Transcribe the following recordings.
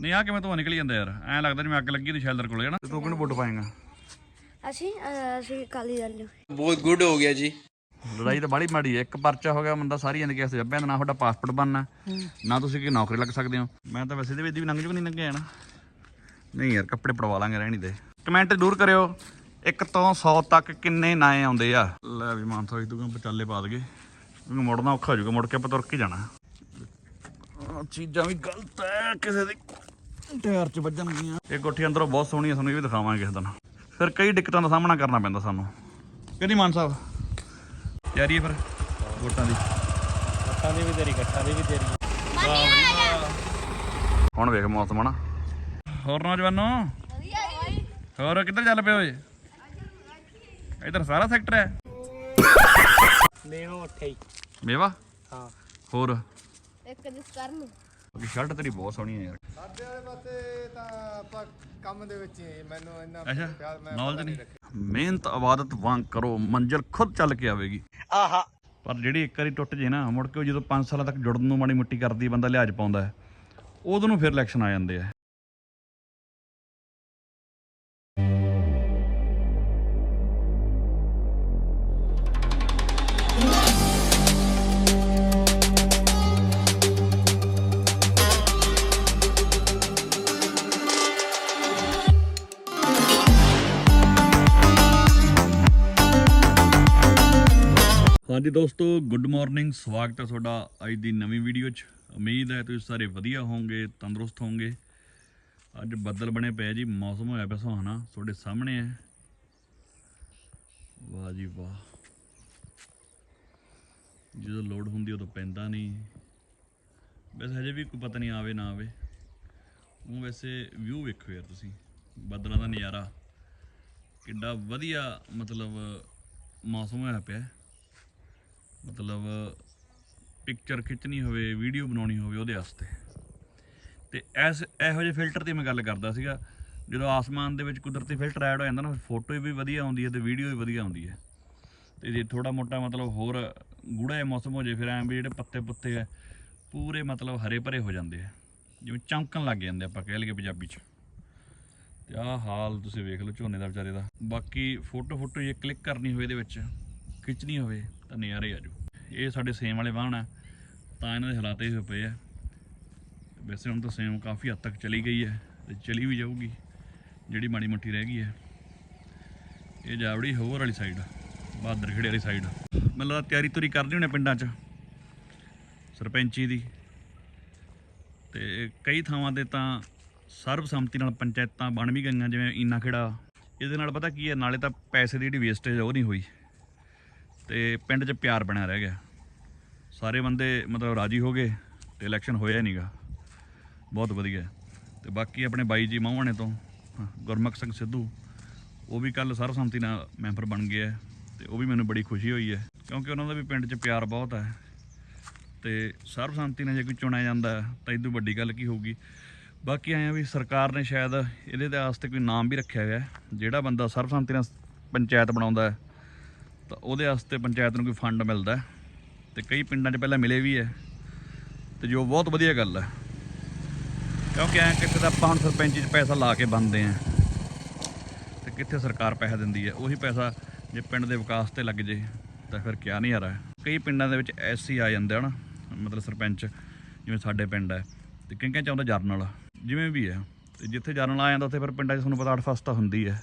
ਨਹੀਂ ਆ ਕਿਵੇਂ ਧੂਆ ਨਿਕਲੀ ਜਾਂਦਾ ਯਾਰ? ਐਂ ਲੱਗਦਾ ਜਿਵੇਂ ਅੱਗ ਲੱਗੀ ਤੇ ਸ਼ੈਲਰ ਕੋਲੇ ਹੈ ਨਾ ਤੂੰ ਕਿਹਨੂੰ ਵੋਟ ਪਾਏਗਾ? ਅਸੀਂ ਅਸੀਂ ਕਾਲੀ ਦਲ ਨੂੰ। ਬਹੁਤ ਗੁੱਡ ਹੋ ਗਿਆ ਜੀ। ਲੜਾਈ ਤਾਂ ਬੜੀ ਮਾੜੀ ਹੈ। ਇੱਕ ਪਰਚਾ ਹੋ ਗਿਆ ਬੰਦਾ ਸਾਰੀ ਜ਼ਿੰਦਗੀ ਐਸੇ ਜੱਬਿਆਂ ਦਾ ਨਾ ਤੁਹਾਡਾ ਪਾਸਪੋਰਟ ਬਣਨਾ। ਨਾ ਤੁਸੀਂ ਕੀ ਨੌਕਰੀ ਲੱਗ ਸਕਦੇ ਹੋ। ਮੈਂ ਤਾਂ ਵੈਸੇ ਦੇ ਵਿੱਚ ਵੀ ਲੰਘ ਜੂ ਨਹੀਂ ਲੰਘਿਆ ਨਾ। ਨਹੀਂ ਯਾਰ ਕੱਪੜੇ ਪੜਵਾ ਲਾਂਗੇ ਰਹਿਣੀ ਦੇ। ਕਮੈਂਟ ਜ਼ਰੂਰ ਕਰਿਓ ਇੱਕ ਤੋਂ 100 ਤੱਕ ਕਿੰਨੇ ਨਾਏ ਆਉਂਦੇ ਆ? ਲੈ ਵੀ ਮਾਨ ਥੋੜੀ ਤੂੰ ਵਿਚਾਲੇ ਪਾ ਦਗੇ ਕਿਉਂਕਿ ਮੁੜਨਾ ਔਖਾ ਹੋ ਜਾਊਗਾ ਮੁੜ ਕੇ ਆਪਾਂ ਤੁਰ ਕੇ ਜਾਣਾ। ਚੀਜ਼ਾਂ ਵੀ ਗਲਤ ਹੈ ਕਿਸੇ ਦੀ ਟਾਇਰ 'ਚ ਵੱਜਣਗੀਆਂ। ਇਹ ਕੋਠੀ ਅੰਦਰੋਂ ਬਹੁਤ ਸੋਹਣੀ ਹੈ ਤੁਹਾਨੂੰ ਇਹ ਵੀ ਦਿਖਾਵਾਂਗੇ ਕਿਸੇ ਦਿਨ। ਫਿਰ ਕਈ ਦਿੱਕਤਾਂ ਦਾ ਸਾਹਮਣਾ ਕਰਨਾ ਪੈਂਦਾ ਸਾਨੂੰ। ਕਿਹਦੀ ਮਾਨ ਸਾਹਿਬ ਤਿਆਰੀ ਹੈ ਫਿਰ ਵੋਟਾਂ ਦੀ? ਗੱਟਾਂ ਦੀ ਵੀ ਤੇਰੀ ਗੱਟਾਂ ਦੀ ਵੀ ਤੇਰੀ। ਹੁਣ ਵੇਖ ਮੌਸਮ ਹਨਾ। ਹੋਰ ਨੌਜਵਾਨੋ? ਹੋਰ ਕਿੱਧਰ ਚੱਲ ਪਏ ਓਏ ਇਧਰ ਸਾਰਾ ਸੈਕਟਰ ਹੈ। ਮੇਵੋ ਉੱਠੇ ਹੀ। ਮੇਵਾ? ਹਾਂ। ਹੋਰ? ਇੱਕ ਦਿਸ ਕਰਨ। ਬਾਕੀ ਸ਼ਰਟ ਤੇਰੀ ਬਹੁਤ ਸੋਹਣੀ ਹੈ ਯਾਰ। ਸਾਡੇ ਵਾਲੇ ਪਾਸੇ ਤਾਂ ਆਪਾਂ ਕੰਮ ਦੇ ਵਿੱਚ ਹੀ ਮੈਨੂੰ ਇੰਨਾ ਪਿਆਰ ਮੈਂ ਨੌਲੇਜ ਨਹੀਂ ਮਿਹਨਤ ਇਬਾਦਤ ਵਾਂਗ ਕਰੋ ਮੰਜ਼ਿਲ ਖੁਦ ਚੱਲ ਕੇ ਆਵੇਗੀ। ਆਹਾ। ਪਰ ਜਿਹੜੀ ਇੱਕ ਵਾਰੀ ਟੁੱਟ ਜੇ ਨਾ ਮੁੜ ਕੇ ਜਦੋਂ 5 ਸਾਲਾਂ ਤੱਕ ਜੁੜਨ ਨੂੰ ਮਾੜੀ ਮੁੱਟੀ ਕਰਦੀ ਬੰਦਾ ਲਿਹਾਜ਼ ਪਾਉਂਦਾ ਹੈ ਉਦੋਂ ਨੂੰ ਫਿਰ ਇਲੈਕਸ਼ਨ ਆ ਜਾਂਦੇ ਆ। ਹਾਂਜੀ ਦੋਸਤੋ ਗੁੱਡ ਮਾਰਨਿੰਗ ਸਵਾਗਤ ਹੈ ਤੁਹਾਡਾ ਅੱਜ ਦੀ ਨਵੀਂ ਵੀਡੀਓ 'ਚ। ਉਮੀਦ ਹੈ ਤੁਸੀਂ ਸਾਰੇ ਵਧੀਆ ਹੋਵੋਗੇ, ਤੰਦਰੁਸਤ ਹੋਵੋਗੇ। ਅੱਜ ਬੱਦਲ ਬਣੇ ਪਏ ਜੀ, ਮੌਸਮ ਹੋਇਆ ਪਿਆ ਸੁਹਾਣਾ, ਤੁਹਾਡੇ ਸਾਹਮਣੇ ਹੈ। ਵਾਹ ਜੀ ਵਾਹ। ਜਦੋਂ ਲੋਡ ਹੁੰਦੀ ਉਦੋਂ ਪੈਂਦਾ ਨਹੀਂ। ਵੈਸੇ ਹਜੇ ਵੀ ਕੋਈ ਪਤਾ ਨਹੀਂ ਆਵੇ ਨਾ ਆਵੇ। ਉਹ ਵੈਸੇ ਵਿਊ ਵੇਖੋ ਯਾਰ ਤੁਸੀਂ, ਬੱਦਲਾਂ ਦਾ ਨਜ਼ਾਰਾ। ਕਿੱਡਾ ਵਧੀਆ ਮਤਲਬ ਮੌਸਮ ਹੋਇਆ ਪਿਆ। ਮਤਲਬ ਪਿਕਚਰ ਖਿੱਚਣੀ ਹੋਵੇ ਵੀਡੀਓ ਬਣਾਉਣੀ ਹੋਵੇ ਉਹਦੇ ਵਾਸਤੇ। ਤੇ ਐਸ, ਇਹੋ ਜਿਹੇ ਫਿਲਟਰ ਦੀ ਮੈਂ ਗੱਲ ਕਰਦਾ ਸੀਗਾ, ਜਦੋਂ ਆਸਮਾਨ ਦੇ ਵਿੱਚ ਕੁਦਰਤੀ ਫਿਲਟਰ ਐਡ ਹੋ ਜਾਂਦਾ ਨਾ ਫੋਟੋ ਵੀ ਵਧੀਆ ਆਉਂਦੀ ਹੈ ਤੇ ਵੀਡੀਓ ਵੀ ਵਧੀਆ ਆਉਂਦੀ ਹੈ। ਤੇ ਜੇ ਥੋੜਾ ਮੋਟਾ ਮਤਲਬ ਹੋਰ ਗੂੜਾ ਜਿਹਾ ਮੌਸਮ ਹੋ ਜੇ ਫਿਰ ਐਂ ਵੀ ਜਿਹੜੇ ਪੱਤੇ ਪੁੱਤੇ ਆ, ਪੂਰੇ ਮਤਲਬ ਹਰੇ ਭਰੇ ਹੋ ਜਾਂਦੇ ਆ। ਜਿਵੇਂ ਚਮਕਣ ਲੱਗ ਜਾਂਦੇ ਆਪਾਂ ਕਹਿ ਲਈਏ ਪੰਜਾਬੀ 'ਚ। ਤੇ ਆਹ ਹਾਲ ਤੁਸੀਂ ਵੇਖ ਲਓ ਝੋਨੇ ਦਾ ਵਿਚਾਰੇ ਦਾ। ਬਾਕੀ ਫੋਟੋ ਫੋਟੋ ਜੇ ਕਲਿੱਕ ਕਰਨੀ ਹੋਵੇ ਇਹਦੇ ਵਿੱਚ, ਖਿੱਚਣੀ ਹੋਵੇ ਤਾਂ ਨਜ਼ਾਰੇ ਆ ਜਾਓ। ਇਹ ਸਾਡੇ ਸੇਮ ਵਾਲੇ ਵਾਹਣ ਆ, ਤਾਂ ਇਹਨਾਂ ਦੇ ਹਾਲਾਤ ਇਹ ਹੋਏ ਪਏ ਆ। ਵੈਸੇ ਹੁਣ ਤਾਂ ਸੇਮ ਕਾਫੀ ਹੱਦ ਤੱਕ ਚਲੀ ਗਈ ਹੈ ਤੇ ਚਲੀ ਵੀ ਜਾਊਗੀ, ਜਿਹੜੀ ਮਾੜੀ ਮੋਟੀ ਰਹਿ ਗਈ ਹੈ। ਇਹ ਜਾਵੜੀ ਹੋਰ ਵਾਲੀ ਸਾਈਡ ਬਹਾਦਰ ਖੇੜੇ ਵਾਲੀ ਸਾਈਡ ਮੈਨੂੰ ਲੱਗਦਾ ਤਿਆਰੀ ਤੁਰੀ ਕਰਦੇ ਹੋਣੇ ਪਿੰਡਾਂ 'ਚ, ਸਰਪੰਚੀ ਦੀ। ਤੇ ਕਈ ਥਾਵਾਂ ਤੇ ਤਾਂ ਸਰਬਸੰਮਤੀ ਨਾਲ ਪੰਚਾਇਤਾਂ ਬਣ ਵੀ ਗਈਆਂ, ਜਿਵੇਂ ਈਨਾ ਖੇੜਾ ਇਹਦੇ ਨਾਲ ਪਤਾ ਕੀ ਹੈ, ਨਾਲੇ ਤਾਂ ਪੈਸੇ ਦੀ ਜਿਹੜੀ ਵੇਸਟੇਜ ਉਹ ਨਹੀਂ ਹੋਈ। ਤੇ ਪਿੰਡ 'ਚ ਪਿਆਰ ਬਣਿਆ ਰਹਿ ਗਿਆ। ਸਾਰੇ ਬੰਦੇ ਮਤਲਬ ਰਾਜੀ ਹੋ ਗਏ ਤੇ ਇਲੈਕਸ਼ਨ ਹੋਇਆ ਨਹੀਂਗਾ ਬਹੁਤ ਵਧੀਆ। ਤੇ ਬਾਕੀ ਆਪਣੇ ਬਾਈ ਜੀ ਮਾਹਵਾਣੇ ਤੋਂ ਹਾਂ, ਗੁਰਮੁਖ ਸਿੰਘ ਸਿੱਧੂ ਉਹ ਵੀ ਕੱਲ ਸਰਬਸੰਮਤੀ ਨਾਲ ਮੈਂਬਰ ਬਣ ਗਏ ਹੈ ਤੇ ਉਹ ਵੀ ਮੈਨੂੰ ਬੜੀ ਖੁਸ਼ੀ ਹੋਈ ਹੈ ਕਿਉਂਕਿ ਉਹਨਾਂ ਦਾ ਵੀ ਪਿੰਡ 'ਚ ਪਿਆਰ ਬਹੁਤ ਹੈ। ਤੇ ਸਰਬਸੰਮਤੀ ਨਾਲ ਜੇ ਕੋਈ ਚੁਣਿਆ ਜਾਂਦਾ ਤਾਂ ਇਦੋਂ ਵੱਡੀ ਗੱਲ ਕੀ ਹੋਊਗੀ। ਬਾਕੀ ਆਇਆ ਵੀ ਸਰਕਾਰ ਨੇ ਸ਼ਾਇਦ ਇਹਦੇ ਦੇ ਵਾਸਤੇ ਕੋਈ ਨਾਮ ਵੀ ਰੱਖਿਆ ਹੋਇਆ ਜਿਹੜਾ ਬੰਦਾ ਸਰਬਸੰਮਤੀ ਨਾਲ ਪੰਚਾਇਤ ਬਣਾਉਂਦਾ ਹੈ ਤਾਂ ਉਹਦੇ ਵਾਸਤੇ ਪੰਚਾਇਤ ਨੂੰ ਕੋਈ ਫੰਡ ਮਿਲਦਾ ਹੈ ਤੇ ਕਈ ਪਿੰਡਾਂ 'ਚ ਪਹਿਲਾਂ ਮਿਲੇ ਵੀ ਹੈ ਤੇ ਜੋ ਬਹੁਤ ਵਧੀਆ ਗੱਲ ਹੈ। ਕਿਉਂਕਿ ਐਂ ਕਿਤੇ ਤਾਂ ਆਪਾਂ ਹੁਣ ਸਰਪੰਚੀ 'ਚ ਪੈਸਾ ਲਾ ਕੇ ਬੰਦੇ ਆ ਤੇ ਕਿੱਥੇ ਸਰਕਾਰ ਪੈਸਾ ਦਿੰਦੀ ਹੈ, ਉਹੀ ਪੈਸਾ ਜੇ ਪਿੰਡ ਦੇ ਵਿਕਾਸ ਤੇ ਲੱਗ ਜੇ ਤਾਂ ਫਿਰ ਕਿਆ ਨਹੀਂ ਆ ਰਿਹਾ ਕਈ ਪਿੰਡਾਂ ਦੇ ਵਿੱਚ ਐਸਸੀ ਆ ਜਾਂਦੇ ਹਨ, ਮਤਲਬ ਸਰਪੰਚ ਜਿਵੇਂ ਸਾਡੇ ਪਿੰਡ ਹੈ ਤੇ ਕਿੰਕਿਆਂ ਚਾਹੁੰਦਾ ਜਰਨਲ ਜਿਵੇਂ ਵੀ ਹੈ। ਤੇ ਜਿੱਥੇ ਜਰਨਲ ਆ ਜਾਂਦਾ, ਉੱਥੇ ਫਿਰ ਪਿੰਡਾਂ 'ਚ ਤੁਹਾਨੂੰ ਪਤਾ ਅੱਠ ਫਸਤਾ ਹੁੰਦੀ ਹੈ।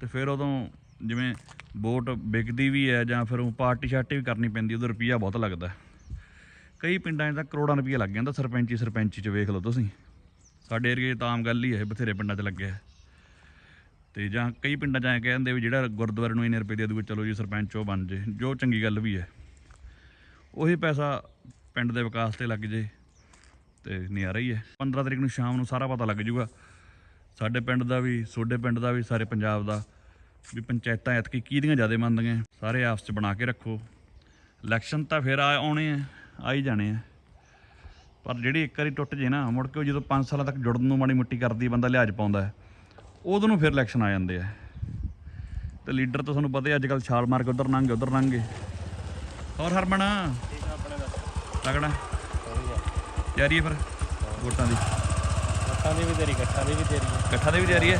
ਤੇ ਫਿਰ ਉਦੋਂ ਜਿਵੇਂ ਵੋਟ ਵਿਕਦੀ ਵੀ ਹੈ ਜਾਂ ਫਿਰ ਉਹ ਪਾਰਟੀ ਸ਼ਾਰਟੀ ਵੀ ਕਰਨੀ ਪੈਂਦੀ ਉਦੋਂ ਰੁਪਈਆ ਬਹੁਤ ਲੱਗਦਾ। ਕਈ ਪਿੰਡਾਂ 'ਚ ਤਾਂ ਕਰੋੜਾਂ ਰੁਪਈਆ ਲੱਗ ਜਾਂਦਾ, ਸਰਪੰਚੀ ਸਰਪੰਚੀ 'ਚ ਵੇਖ ਲਓ ਤੁਸੀਂ। ਸਾਡੇ ਏਰੀਏ 'ਚ ਤਾਂ ਆਮ ਗੱਲ ਹੀ ਹੈ, ਬਥੇਰੇ ਪਿੰਡਾਂ 'ਚ ਲੱਗਿਆ ਤੇ ਜਾਂ ਕਈ ਪਿੰਡਾਂ 'ਚ ਐਂ ਕਹਿੰਦੇ ਵੀ ਜਿਹੜਾ ਗੁਰਦੁਆਰੇ ਨੂੰ ਇੰਨੇ ਰੁਪਏ ਦੇ ਦੂਗਾ ਚਲੋ ਜੀ ਸਰਪੰਚ ਉਹ ਬਣ ਜੇ, ਜੋ ਚੰਗੀ ਗੱਲ ਵੀ ਹੈ। ਉਹੀ ਪੈਸਾ ਪਿੰਡ ਦੇ ਵਿਕਾਸ ਤੇ ਲੱਗ ਜੇ, ਤੇ ਨਜ਼ਾਰਾ ਹੀ ਹੈ। 15 ਤਰੀਕ ਨੂੰ ਸ਼ਾਮ ਨੂੰ ਸਾਰਾ ਪਤਾ ਲੱਗ ਜੂਗਾ। ਸਾਡੇ ਪਿੰਡ ਦਾ ਵੀ ਤੁਹਾਡੇ ਪਿੰਡ ਦਾ ਵੀ, ਸਾਰੇ ਪੰਜਾਬ ਦਾ। ਵੀ ਪੰਚਾਇਤਾਂ ਐਤਕੀ ਕਿਹਦੀਆਂ ਜ਼ਿਆਦਾ ਮੰਨਦੀਆਂ? ਸਾਰੇ ਆਪਸ 'ਚ ਬਣਾ ਕੇ ਰੱਖੋ। ਇਲੈਕਸ਼ਨ ਤਾਂ ਫਿਰ ਆ ਆਉਣੇ ਆ ਆ ਹੀ ਜਾਣੇ ਆ। ਪਰ ਜਿਹੜੀ ਇੱਕ ਵਾਰੀ ਟੁੱਟ ਜੇ ਨਾ ਮੁੜ ਕੇ ਜਦੋਂ 5 ਸਾਲਾਂ ਤੱਕ ਜੁੜਨ ਨੂੰ ਮਾੜੀ ਮੁੱਟੀ ਕਰਦੀ ਬੰਦਾ ਲਿਹਾਜ਼ ਪਾਉਂਦਾ ਉਦੋਂ ਨੂੰ ਫਿਰ ਇਲੈਕਸ਼ਨ ਆ ਜਾਂਦੇ ਆ। ਤੇ ਲੀਡਰ ਤਾਂ ਤੁਹਾਨੂੰ ਪਤਾ ਹੀ ਅੱਜ ਕੱਲ ਛਾਲ ਮਾਰ ਕੇ ਉਧਰ ਲੰਘੇ ਉਧਰ ਲੰਘੇ ਹੋਰ ਹਰਮਨ? ਵਧੀਆ ਤਿਆਰੀ ਹੈ ਫਿਰ ਵੋਟਾਂ ਦੀ? ਗੱਠਾਂ ਦੀ ਵੀ ਤੇਰੀ ਗੱਠਾਂ ਦੀ ਵੀ ਤੇਰੀ ਇਕੱਠਾ ਦੀ ਵੀ ਤਿਆਰੀ ਹੈ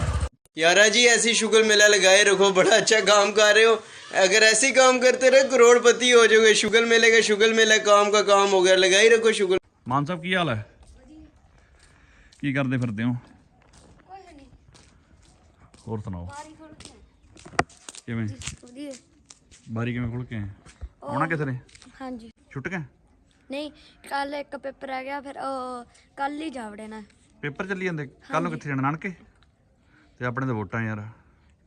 यारा जी ऐसी शुगर मेला लगाए रखो बड़ा अच्छा काम कर रहे हो अगर ऐसे ही काम करते रहे करोड़पति हो जाओगे शुगर मेले का शुगर मेला काम का काम हो गया लगाई रखो शुगर ਮਾਨ ਸਾਹਿਬ ਕੀ ਹਾਲ ਹੈ ਕੀ ਕਰਦੇ ਫਿਰਦੇ ਹੋ ਕੁਝ ਨਹੀਂ ਹੋਰ ਸੁਣਾਓ ਬਾਰੀ ਖੋਲ ਕੇ ਕਿਵੇਂ ਵਧੀਆ ਬਾਰੀ ਕਿਵੇਂ ਖੁੱਲ ਕੇ ਆਏ? ਆਉਣਾ ਕਿਸ ਨੇ ਹਾਂਜੀ ਛੁੱਟ ਗਏ ਨਹੀਂ ਕੱਲ ਇੱਕ ਪੇਪਰ ਆ ਗਿਆ ਫਿਰ ਉਹ ਕੱਲ ਹੀ ਜਾਵੜੇ ਨਾ ਪੇਪਰ ਚੱਲੀ ਜਾਂਦੇ ਕੱਲ ਨੂੰ ਕਿੱਥੇ ਜਾਣਾ ਨਾਨਕੇ ਤੇ ਆਪਣੇ ਤਾਂ ਵੋਟਾਂ ਯਾਰ।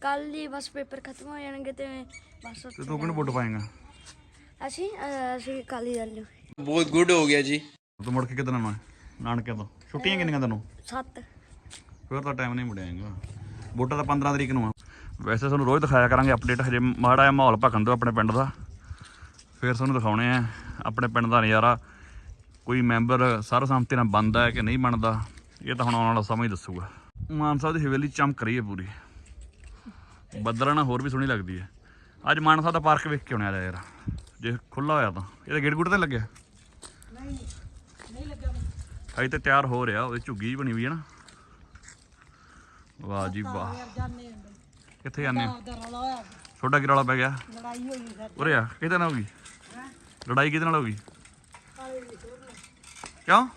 ਕੱਲ ਹੀ ਬਸ ਪੇਪਰ ਖਤਮ ਹੋ ਜਾਣਗੇ ਤੇ ਬਸ ਤੇ ਤੂੰ ਕਿਹਨੂੰ ਵੋਟ ਪਾਏਗਾ? ਅਸੀਂ ਅਸੀਂ ਕੱਲ ਹੀ ਜਾਣੂ ਬਹੁਤ ਗੁੱਡ ਹੋ ਗਿਆ ਜੀ। ਤੂੰ ਮੁੜ ਕੇ ਕਿਦਾਂ ਆਉਣਾ? ਹੈ? ਤੋਂ। ਛੁੱਟੀਆਂ ਕਿੰਨੀਆਂ ਤੈਨੂੰ? ਸੱਤ। ਫਿਰ ਤਾਂ ਟਾਈਮ ਨਹੀਂ ਮੁੜਿਆਗਾ ਵੋਟਾਂ ਤਾਂ 15 ਤਰੀਕ ਨੂੰ ਆ। ਵੈਸੇ ਤੁਹਾਨੂੰ ਰੋਜ਼ ਦਿਖਾਇਆ ਕਰਾਂਗੇ ਅਪਡੇਟ ਹਜੇ ਮਾੜਾ ਜਿਹਾ ਮਾਹੌਲ ਭਖਣ ਦਿਓ ਆਪਣੇ ਪਿੰਡ ਦਾ। ਫਿਰ ਤੁਹਾਨੂੰ ਦਿਖਾਉਣੇ ਆ। ਆਪਣੇ ਪਿੰਡ ਦਾ ਨਜ਼ਾਰਾ ਕੋਈ ਮੈਂਬਰ ਸਰਬਸੰਮਤੀ ਨਾਲ ਬਣਦਾ ਹੈ ਕਿ ਨਹੀਂ ਬਣਦਾ ਇਹ ਤਾਂ ਹੁਣ ਆਉਣ ਵਾਲਾ ਸਮਾਂ ਹੀ ਦੱਸੂਗਾ। ਮਾਨ ਸਾਹਿਬ ਦੀ ਹਵੇਲੀ ਚਮਕ ਰਹੀ ਹੈ ਪੂਰੀ। ਬੱਦਲਾਂ ਨਾਲ ਹੋਰ ਵੀ ਸੋਹਣੀ ਲੱਗਦੀ ਹੈ। ਅੱਜ ਮਾਨ ਸਾਹਿਬ ਦਾ ਪਾਰਕ ਵੇਖ ਕੇ ਆਉਣਾ ਯਾਰ। ਜੇ ਖੁੱਲਾ ਹੋਇਆ ਤਾਂ। ਇਹਦਾ ਗੇਟ ਗੁੱਟ ਤੇ ਲੱਗਿਆ? ਨਹੀਂ ਨਹੀਂ ਲੱਗਾ ਅਜੇ ਤਾਂ ਤਿਆਰ ਹੋ ਰਿਹਾ ਉਹਦੀ ਝੁੱਗੀ ਜਿਹੀ ਬਣੀ ਹੋਈ ਹੈ ਨਾ। ਵਾਹ ਜੀ ਵਾਹ। ਕਿੱਥੇ ਜਾਂਦੇ ਛੋਟਾ ਕੀ ਰੌਲਾ ਪੈ ਗਿਆ? ਲੜਾਈ ਹੋਈ ਉਰੇ ਆ ਕਿਹਦੇ ਨਾਲ ਹੋ ਗਈ? ਲੜਾਈ ਕਿਹਦੇ ਨਾਲ ਹੋ ਗਈ? ਕਿਉਂ?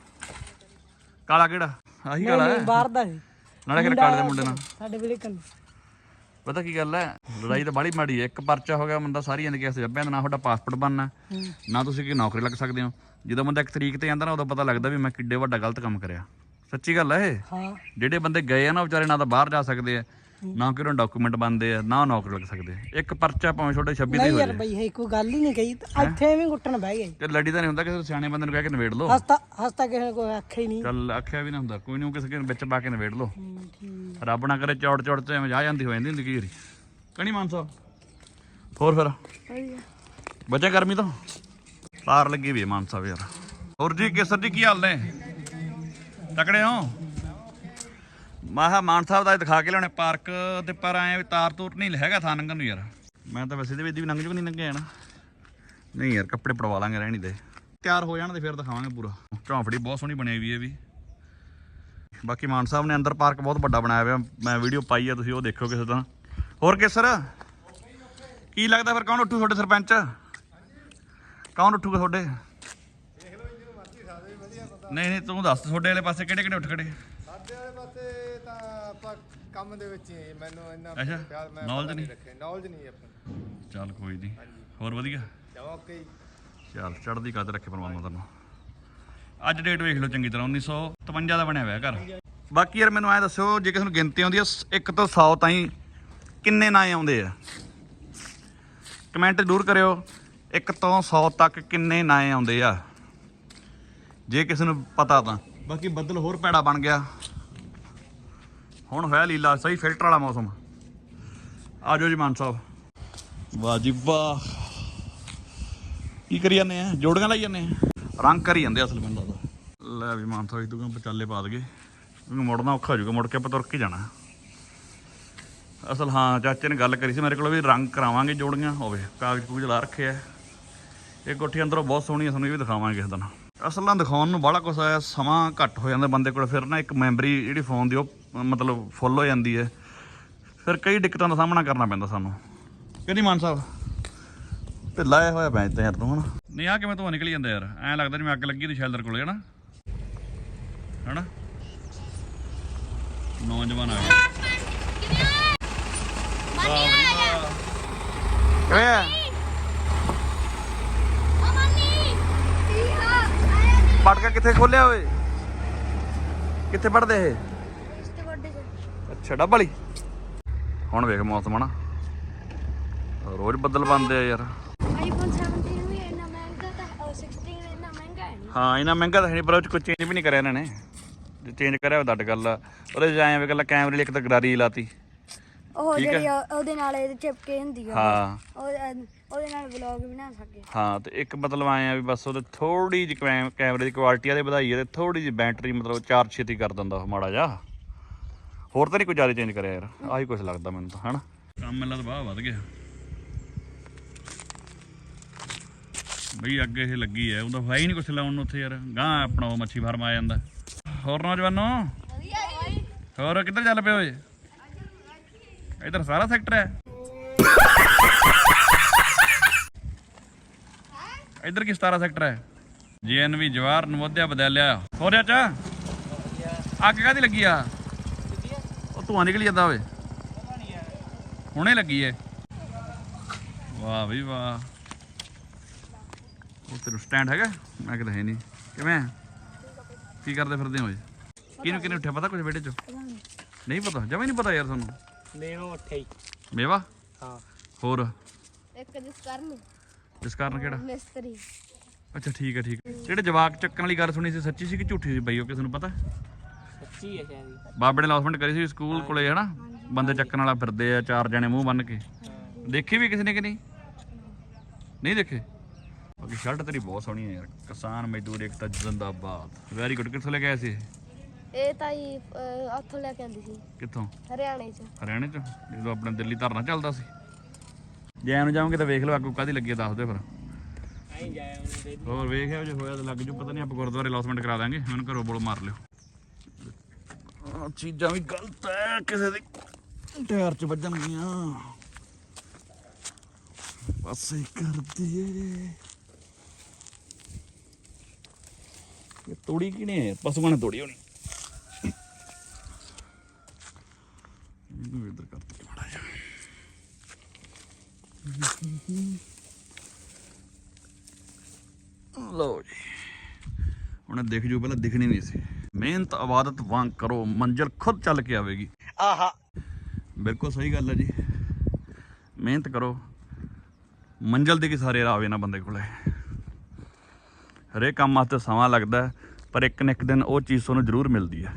ਕਾਲਾ ਕਿਹੜਾ? ਆਹੀ ਕਾਲਾ ਹੈ। ਬਾਹਰ ਦਾ ਸੀ। ਨਾਲੇ ਕਿਹੜਾ ਕਾਲੇ ਦੇ ਮੁੰਡੇ ਨਾਲ? ਸਾਡੇ ਵੇਲੇ ਕੰਨ। ਪਤਾ ਕੀ ਗੱਲ ਹੈ? ਲੜਾਈ ਤਾਂ ਬਾੜੀ ਮਾੜੀ ਹੈ। ਇੱਕ ਪਰਚਾ ਹੋ ਗਿਆ ਬੰਦਾ ਸਾਰੀ ਜ਼ਿੰਦਗੀ ਅਸ ਜੱਬਿਆਂ ਦਾ ਨਾ ਤੁਹਾਡਾ ਪਾਸਪੋਰਟ ਬਣਨਾ ਨਾ ਤੁਸੀਂ ਕੋਈ ਨੌਕਰੀ ਲੱਗ ਸਕਦੇ ਹੋ। ਜਦੋਂ ਬੰਦਾ ਇੱਕ ਤਰੀਕ ਤੇ ਜਾਂਦਾ ਨਾ ਉਦੋਂ ਪਤਾ ਲੱਗਦਾ ਵੀ ਮੈਂ ਕਿੱਡੇ ਵੱਡਾ ਗਲਤ ਕੰਮ ਕਰਿਆ। ਸੱਚੀ ਗੱਲ ਹੈ ਇਹ? ਹਾਂ। ਜਿਹੜੇ ਬੰਦੇ ਗਏ ਆ ਨਾ ਵਿਚਾਰੇ ਨਾ ਤਾਂ ਬਾਹਰ ਜਾ ਸਕਦੇ ਆ। ਨਾ ਕਿ ਉਹਨਾਂ ਡਾਕੂਮੈਂਟ ਬਣਦੇ ਆ ਨਾ ਨੌਕਰੀ ਲੱਗ ਸਕਦੇ। ਆ। ਇੱਕ ਪਰਚਾ ਭਾਵੇਂ ਛੋਟੇ 26 ਦੇ ਨਹੀਂ ਹੋ ਯਾਰ ਜਾਏ ਬਈ ਕੋਈ ਗੱਲ ਹੀ ਨਹੀਂ ਕਹੀ। ਤੇ ਇੱਥੇ ਐਵੇਂ ਗੁੱਟਣ ਬਹਿ ਗਏ। ਤੇ ਲੜੀ ਤਾਂ ਨਹੀਂ ਹੁੰਦਾ ਕਿਸੇ ਸਿਆਣੇ ਬੰਦੇ ਨੂੰ ਕਹਿ ਕੇ ਨਿਬੇੜ ਲਓ। ਹਸਤਾ ਹਸਤਾ ਕਿਸੇ ਨੇ ਕੋਈ ਆਖਿਆ ਹੀ ਨਹੀਂ। ਚੱਲ ਆਖਿਆ ਵੀ ਨਾ ਹੁੰਦਾ। ਕੋਈ ਨਹੀਂ ਕਿਸੇ ਦੇ ਵਿੱਚ ਪਾ ਕੇ ਨਿਬੇੜ ਲਓ। ਹੂੰ, ਠੀਕ। ਰੱਬ ਨਾ ਕਰੇ ਚੌੜ ਚੌੜ ਤੇ ਐਵੇਂ ਜਾ ਜਾਂਦੀ ਹੋ ਜਾਂਦੀ ਹੁੰਦੀ ਵਾਰੀ ਕਣੀ ਮਾਨ ਸਾਹਿਬ? ਹੋਰ ਫਿਰ? ਵਧੀਆ ਬਚੇ ਗਰਮੀ ਤੋਂ? ਤਾਰ ਲੱਗੀ ਵੀ ਹੈ ਮਾਨ ਸਾਹਿਬ ਯਾਰ। ਹੋਰ ਜੀ ਕੇਸਰ ਜੀ ਕੀ ਹਾਲ ਨੇ? ਤਕੜੇ ਹੋ? ਮਾਹਾ ਮਾਨ ਸਾਹਿਬ ਦਾ ਦਿਖਾ ਕੇ ਲਿਆਉਣੇ, ਪਾਰਕ ਤੇ ਪਰ ਆਏ ਵੀ ਤਾਰ ਤੂਰ ਨਹੀਂ ਹੈਗਾ ਥਾਂ ਲੰਘਣ ਨੂੰ ਯਾਰ। ਮੈਂ ਤਾਂ ਵੈਸੇ ਦੇ ਵਿੱਚ ਵੀ ਲੰਘ ਜੂ ਨਹੀਂ ਲੰਘਿਆ ਨਾ ਨਹੀਂ ਯਾਰ, ਕੱਪੜੇ ਪੜਵਾ ਲਾਂਗੇ ਰਹਿਣੀ ਦੇ। ਤਿਆਰ ਹੋ ਜਾਣ ਤੇ ਫਿਰ ਦਿਖਾਵਾਂਗੇ ਪੂਰਾ। ਝੌਂਫੜੀ ਬਹੁਤ ਸੋਹਣੀ ਬਣੀ ਹੋਈ ਹੈ ਵੀ। ਬਾਕੀ ਮਾਨ ਸਾਹਿਬ ਨੇ ਅੰਦਰ ਪਾਰਕ ਬਹੁਤ ਵੱਡਾ ਬਣਾਇਆ ਹੋਇਆ। ਮੈਂ ਵੀਡੀਓ ਪਾਈ ਆ, ਤੁਸੀਂ ਉਹ ਦੇਖਿਓ ਕਿਸੇ ਦਿਨ ਹੋਰ ਕੇਸਰ ਕੀ ਲੱਗਦਾ ਫਿਰ ਕੌਣ ਉੱਠੂ ਤੁਹਾਡੇ ਸਰਪੰਚ? ਕੌਣ ਉੱਠੂਗਾ ਤੁਹਾਡੇ? ਨਹੀਂ ਨਹੀਂ, ਤੂੰ ਦੱਸ, ਤੁਹਾਡੇ ਵਾਲੇ ਪਾਸੇ ਕਿਹੜੇ ਕਿਹੜੇ ਉੱਠ ਖੜੇ? ਸਾਡੇ ਵਾਲੇ ਪਾਸੇ ਆਪਾਂ ਕੰਮ ਦੇ ਵਿੱਚ ਹੀ ਮੈਨੂੰ ਇੰਨਾ ਅੱਛਾ, ਖਿਆਲ ਮੈਂ knowledge ਨਹੀਂ? ਨੌਲੇਜ ਨਹੀਂ ਆਪਾਂ ਚੱਲ ਕੋਈ ਨਹੀਂ। ਹੋਰ ਵਧੀਆ? ਓਕੇ ਚੱਲ ਚੜ੍ਹਦੀ ਕਦ ਰੱਖੇ ਪਰਮਾਤਮਾ ਤੁਹਾਨੂੰ ਅੱਜ ਡੇਟ ਵੇਖ ਲਓ ਚੰਗੀ ਤਰ੍ਹਾਂ 1953 ਦਾ ਬਣਿਆ ਹੋਇਆ ਘਰ। ਬਾਕੀ ਯਾਰ ਮੈਨੂੰ ਐ ਦੱਸਿਓ ਜੇ ਕਿਸੇ ਨੂੰ ਗਿਣਤੀ ਆਉਂਦੀ ਆ 1 ਤੋਂ 100 ਤਾਈਂ ਕਿੰਨੇ ਨਾਂ ਆਉਂਦੇ ਆ? ਕਮੈਂਟ ਜ਼ਰੂਰ ਕਰਿਓ 1 ਤੋਂ 100 ਤੱਕ ਕਿੰਨੇ ਨਾਂ ਆਉਂਦੇ ਆ? ਜੇ ਕਿਸੇ ਨੂੰ ਪਤਾ ਤਾਂ। ਬਾਕੀ ਬੱਦਲ ਹੋਰ ਪੈੜਾ ਬਣ ਗਿਆ। ਹੁਣ ਹੋਇਆ ਲੀਲਾ ਸਹੀ ਫਿਲਟਰ ਵਾਲਾ ਮੌਸਮ। ਆਜੋ ਜੀ ਮਾਨ ਸਾਹਿਬ। ਵਾਹ ਜੀ ਵਾਹ। ਕੀ ਕਰੀ ਜਾਂਦੇ ਆ? ਜੋੜੀਆਂ ਲਾਈ ਜਾਂਦੇ ਆ? ਰੰਗ ਕਰੀ ਜਾਂਦੇ ਆ ਅਸਲ ਬੰਦਾ ਦਾ ਲੈ ਵੀ ਮਾਨ ਸਾਹਿਬ ਤੂੰ ਵਿਚਾਲੇ ਪਾ ਦਗੇ? ਕਿਉਂਕਿ ਮੁੜਨਾ ਔਖਾ ਹੋ ਜਾਊਗਾ ਮੁੜ ਕੇ ਆਪਾਂ ਤੁਰ ਕੇ ਜਾਣਾ। ਅਸਲ ਹਾਂ ਚਾਚੇ ਨੇ ਗੱਲ ਕਰੀ ਸੀ ਮੇਰੇ ਕੋਲ ਵੀ ਰੰਗ ਕਰਾਵਾਂਗੇ ਜੋੜੀਆਂ। ਹੋਵੇ ਕਾਗਜ਼ ਕੂਗਜ਼ ਲਾ ਰੱਖੇ ਆ। ਇਹ ਕੋਠੀ ਅੰਦਰੋਂ ਬਹੁਤ ਸੋਹਣੀ ਆ ਤੁਹਾਨੂੰ ਇਹ ਵੀ ਦਿਖਾਵਾਂਗੇ ਕਿਸੇ ਦਿਨ। ਅਸਲ ਨਾਲ ਦਿਖਾਉਣ ਨੂੰ ਬੜਾ ਕੁਛ ਆਇਆ ਸਮਾਂ ਘੱਟ ਹੋ ਜਾਂਦਾ ਬੰਦੇ ਕੋਲ ਫਿਰ ਨਾ ਇੱਕ ਮੈਮਰੀ ਜਿਹੜੀ ਫੋਨ ਦੀ ਉਹ ਮਤਲਬ ਫੁੱਲ ਹੋ ਜਾਂਦੀ ਹੈ। ਫਿਰ ਕਈ ਦਿੱਕਤਾਂ ਦਾ ਸਾਹਮਣਾ ਕਰਨਾ ਪੈਂਦਾ ਸਾਨੂੰ। ਕਿ ਨਹੀਂ ਮਾਨ ਸਾਹਿਬ? ਢਿੱਲਾ ਜਿਹਾ ਹੋਇਆ ਪੈਂਦਾ ਯਾਰ ਤੂੰ ਹਨਾ। ਨਹੀਂ ਆ ਕਿਵੇਂ ਧੂਆ ਨਿਕਲੀ ਜਾਂਦਾ ਯਾਰ? ਐਂ ਲੱਗਦਾ ਜਿਵੇਂ ਅੱਗ ਲੱਗੀ ਤੇ ਸ਼ੈਲਰ ਕੋਲੇ ਹਨਾ? ਹਨਾ? ਨੌਜਵਾਨ ਆ ਗਿਆ ਕਿਵੇਂ ਆ? ਪਟਕਾ ਕਿੱਥੇ ਖੋਲਿਆ ਓਏ? ਕਿੱਥੇ ਪੜਦੇ ਇਹ? ਤੇ ਅੱਛਾ ਡੱਬ ਵਾਲੀ? ਹੁਣ ਵੇਖ ਮੌਸਮ ਹਨਾ। ਰੋਜ਼ ਬੱਦਲ ਬੰਦੇ ਆ ਯਾਰ। ਆਈਫੋਨ 17 ਵੀ ਇੰਨਾ ਮਹਿੰਗਾ ਤਾਂ ਉਹ 16 ਇੰਨਾ ਮਹਿੰਗਾ ਹੈ ਨਹੀਂ। ਹਾਂ ਇਹਨਾਂ ਮਹਿੰਗਾ ਤਾਂ ਹੈ ਨਹੀਂ ਪਰ ਉਹ ਚ ਕੋਈ ਚੇਂਜ ਵੀ ਨਹੀਂ ਕਰਿਆ ਇਹਨਾਂ ਨੇ। ਜੇ ਚੇਂਜ ਕਰਿਆ ਉਹ ਦੱਡ ਗੱਲ ਆ। ਉਹਦੇ ਚ ਐਂ ਵੀ ਗੱਲ ਕੈਮਰੇ ਲਈ ਇੱਕ ਤਾਂ ਗਰਾਰੀ ਲਾਤੀ। ਉਹ ਠੀਕ ਹੈ। ਜਿਹੜੀ ਉਹ- ਉਹਦੇ ਨਾਲ ਇਹ ਚਿਪਕੇ ਹੁੰਦੀ ਆ। ਹਾਂ। ਉਹ ਉਹਦੇ ਨਾਲ ਵਲੌਗ ਬਣਾ ਸਕੇ। ਹਾਂ ਤੇ ਇੱਕ ਮਤਲਬ ਆਏ ਆ ਵੀ ਬਸ ਉਹਦੇ ਥੋੜੀ ਜਿਹੀ ਕੈਮ- ਕੈਮਰੇ ਦੀ ਕੁਆਲਿਟੀ ਆਦੇ ਵਧਾਈ ਹੈ ਤੇ ਥੋੜੀ ਜਿਹੀ ਬੈਟਰੀ ਮਤਲਬ ਚਾਰਜ ਛੇਤੀ ਕਰ ਦਿੰਦਾ ਉਹ ਮਾੜਾ ਜਿਹਾ। ਹੋਰ ਤਾਂ ਨਹੀਂ ਕੋਈ ਜ਼ਿਆਦਾ ਚੇਂਜ ਕਰਿਆ ਯਾਰ। ਆਹੀ ਕੁਝ ਲੱਗਦਾ ਮੈਨੂੰ ਤਾਂ, ਹਨਾ? ਕੰਮ ਮਿਲਦਾ ਤਾਂ ਬਾਹ ਵੱਧ ਗਿਆ। ਬਈ ਅੱਗੇ ਇਹ ਲੱਗੀ ਐ, ਉਹਦਾ ਹੈ ਹੀ ਨਹੀਂ ਕੁਛ ਲਾਉਣ ਨੂੰ ਉੱਥੇ ਯਾਰ। ਗਾਂ ਆਪਣਾ ਉਹ ਮੱਛੀ ਫਾਰਮ ਆ ਜਾਂਦਾ। ਹੋਰ ਨੌਜਵਾਨੋ? ਹੋਰ ਕਿੱਧਰ ਚੱਲ ਪਏ ਓਏ ਇਧਰ ਸਾਰਾ ਸੈਕਟਰ ਹੈ ਇਧਰ ਕੀ 17 ਸੈਕਟਰ ਹੈ ਜੀਐਨਵੀ ਜਵਾਰ ਨਵੋਦਿਆ ਬਦਲਿਆ ਹੋਰ ਰਿਹਾ ਅੱਗ ਕਾਦੀ ਲੱਗੀ ਆ? ਧੂਆਂ ਨਿਕਲੀ ਜਾਂਦਾ ਓਏ। ਹੁਣੇ ਲੱਗੀ ਏ। ਵਾਹ ਵੀ ਵਾਹ। ਉਹ ਤੇਰਾ ਸਟੈਂਡ ਹੈਗਾ ਮੈਂ ਕਿਹਾ ਹੈ ਨਹੀਂ ਕਿਵੇਂ ਕੀ ਕਰਦੇ ਫਿਰਦੇ ਹੋਏ ਕਿਹਨੂੰ ਕਿਹਨੂੰ ਉੱਠਿਆ ਪਤਾ ਕੁਝ ਬੇਟੇ ਚ? ਨਹੀਂ ਪਤਾ ਜਮਾ ਨਹੀਂ ਪਤਾ ਯਾਰ ਤੁਹਾਨੂੰ। ਮੇਵਾ ਉੱਠੇ ਹੀ। ਮੇਵਾ? ਹਾਂ। ਹੋਰ? ਇੱਕ ਜਿਸ ਕਰਨ ਜਿਸ ਕਾਰਨ ਕਿਹੜਾ? ਮਿਸਤਰੀ। ਅੱਛਾ ਠੀਕ ਹੈ ਠੀਕ ਹੈ। ਜਿਹੜੇ ਜਵਾਕ ਚੱਕਣ ਵਾਲੀ ਗੱਲ ਸੁਣੀ ਸੀ ਸੱਚੀ ਸੀ ਕਿ ਝੂਠੀ ਸੀ ਬਈ ਉਹ ਕਿਸੇ ਨੂੰ ਪਤਾ? ਸੱਚੀ ਹੈ ਸ਼ਾਇਦ ਬਾਬੇ ਨੇ ਅਨਾਉਂਸਮੈਂਟ ਕਰੀ ਸੀ ਸਕੂਲ ਕੋਲੇ ਹਨਾ? ਬੰਦੇ ਚੱਕਣ ਵਾਲਾ ਫਿਰਦੇ ਆ ਚਾਰ ਜਣੇ ਮੂੰਹ ਬੰਨ ਕੇ। ਦੇਖੀ ਵੀ ਕਿਸੇ ਨੇ ਕਿ ਨਹੀਂ? ਨਹੀਂ ਦੇਖੇ? ਬਾਕੀ ਸ਼ਰਟ ਤੇਰੀ ਬਹੁਤ ਸੋਹਣੀ ਹੈ ਯਾਰ। ਕਿਸਾਨ ਮਜ਼ਦੂਰ ਏਕਤਾ ਜਿੰਦਾਬਾਦ। ਵੈਰੀ ਗੁੱਡ ਕਿੱਥੋਂ ਲੈ ਕੇ ਆਏ ਸੀ ਇਹ? ਇਹ ਤਾਂ ਹੀ ਉੱਥੋਂ ਲੈ ਕੇ ਆਂਦੀ ਸੀ। ਕਿੱਥੋਂ? ਹਰਿਆਣੇ ਚ। ਹਰਿਆਣੇ ਚ? ਜਦੋਂ ਆਪਣੇ ਦਿੱਲੀ ਧਰਨਾ ਚੱਲਦਾ ਸੀ। ਜੈ ਨੂੰ ਜਾਓਗੇ ਤਾਂ ਵੇਖ ਲਓ ਅੱਗੋਂ ਕਾਦੀ ਲੱਗੀ ਆ ਦੱਸ ਦਿਓ ਫਿਰ। ਐਂ ਜਾਇਆ ਉਹਨੇ ਦੇ ਹੋਰ ਵੇਖਿਓ ਜੇ ਹੋਇਆ ਤਾਂ ਲੱਗ ਜੂ ਪਤਾ ਨਹੀਂ ਆਪਾਂ ਗੁਰਦੁਆਰੇ ਲੌਸਮੈਂਟ ਕਰਾ ਦਾਂਗੇ। ਮੈਨੂੰ ਘਰੋਂ ਬੋਲ ਮਾਰ ਲਿਓ। ਚੀਜ਼ਾਂ ਵੀ ਗਲਤ ਹੈ ਕਿਸੇ ਦੇ ਟਾਇਰ ਚ ਵੱਜਣਗੀਆਂ। ਪਾਸੇ ਕਰ ਦਈਏ। ਇਹ ਤੋੜੀ ਕਿਨੇ ਹੈ ਪਸ਼ੂਆਂ ਨੇ ਤੋੜੀ ਹੋਣੀ ਇਹਨੂੰ ਇੱਧਰ ਕਰ ਦੇ ਮਾੜਾ ਜਿਹਾ ਲਓ ਜੀ ਹੁਣ ਇਹ ਦਿਖ ਜੂ ਪਹਿਲਾਂ ਦਿਖਣੀ ਨਹੀਂ ਸੀ। ਮਿਹਨਤ ਇਬਾਦਤ ਵਾਂਗ ਕਰੋ ਮੰਜ਼ਿਲ ਖੁਦ ਚੱਲ ਕੇ ਆਵੇਗੀ। ਆਹਾ। ਬਿਲਕੁਲ ਸਹੀ ਗੱਲ ਹੈ ਜੀ। ਮਿਹਨਤ ਕਰੋ। ਮੰਜ਼ਿਲ ਦੇ ਕੀ ਸਾਰੇ ਰਾਹ ਆਵੇ ਨਾ ਬੰਦੇ ਕੋਲੇ। ਹਰੇਕ ਕੰਮ ਵਾਸਤੇ ਸਮਾਂ ਲੱਗਦਾ ਪਰ ਇੱਕ ਨਾ ਇੱਕ ਦਿਨ ਉਹ ਚੀਜ਼ ਤੁਹਾਨੂੰ ਜ਼ਰੂਰ ਮਿਲਦੀ ਹੈ।